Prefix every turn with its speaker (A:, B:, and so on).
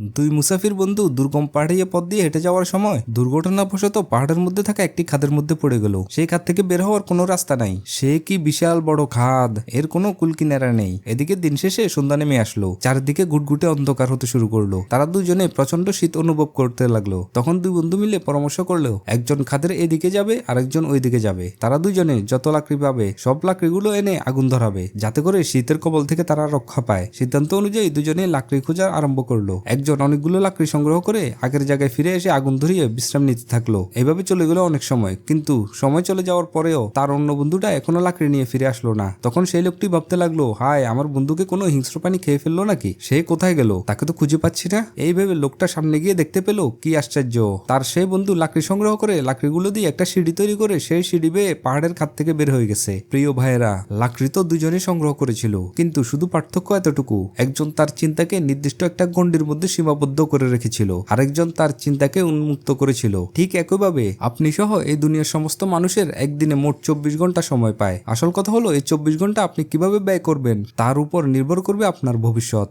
A: দুই মুসাফির বন্ধু দুর্গম পাহাড়িয়ে পথ দিয়ে হেঁটে যাওয়ার সময় দুর্ঘটনাবশত পাহাড়ের মধ্যে থাকা একটি খাদের মধ্যে পড়ে গেল। সেই খাদ থেকে বের হওয়ার কোনো রাস্তা নাই। সে কি বিশাল বড় খাদ? এর কোনো কুলকিনারা নেই। এদিকে দিন শেষে সন্ধ্যা নেমে আসলো। চারিদিকে গুটগুটে অন্ধকার হতে শুরু করল। তারা দুজনে প্রচণ্ড শীত অনুভব করতে লাগল। তখন দুই বন্ধু মিলে পরামর্শ করল, একজন খাদের এদিকে যাবে আর আরেকজন ওইদিকে যাবে। তারা দুজনে যত লাকড়ি পাবে, সব লাকড়িগুলো এনে আগুন ধরাবে। যাতে করে শীতের কবল থেকে তারা রক্ষা পায়। সিদ্ধান্ত অনুযায়ী দুজনে লাকড়ি খোঁজা আরম্ভ করল। একজন অনেকগুলো লাকড়ি সংগ্রহ করে আগের জায়গায় ফিরে এসে আগুন ধরিয়ে বিশ্রাম নিতে থাকল। এভাবে চলে গেল অনেক সময়, কিন্তু সময় চলে যাওয়ার পরেও তার অন্য বন্ধুটা এখনও লাকড়ি নিয়ে ফিরে আসলো না। তখন সেই লোকটি ভাবতে লাগল, হায়, আমার বন্ধুকে কোনো হিংস্র প্রাণী খেয়ে ফেলল নাকি? সে কোথায় গেল? তাকে তো খুঁজে পাচ্ছি না? এই ভেবে লোকটা সামনে গিয়ে দেখতে পেল, কি আশ্চর্য। তার সেই বন্ধু লাকড়ি সংগ্রহ করে লাকড়িগুলো দিয়ে একটা সিঁড়ি তৈরি করে সেই সিঁড়ি বেয়ে পাহাড়ের খাত থেকে বের হয়ে গেছে। প্রিয় ভাইয়েরা, লাকড়ি তো দুজনেই সংগ্রহ করেছিল, কিন্তু শুধু পার্থক্য এতটুকু। একজন তার চিন্তাকে নির্দিষ্ট একটা গণ্ডির মধ্যে সীমাবদ্ধ করে রেখেছিল। আরেকজন তার চিন্তাকে উন্মুক্ত করেছিল। ঠিক একইভাবে আপনি সহ এই দুনিয়ার সমস্ত মানুষের একদিনে মোট চব্বিশ ঘণ্টা সময় পায়। আসল কথা হলো, এই চব্বিশ ঘণ্টা আপনি কীভাবে ব্যয় করবেন, তার উপর নির্ভর করবে আপনার ভবিষ্যৎ।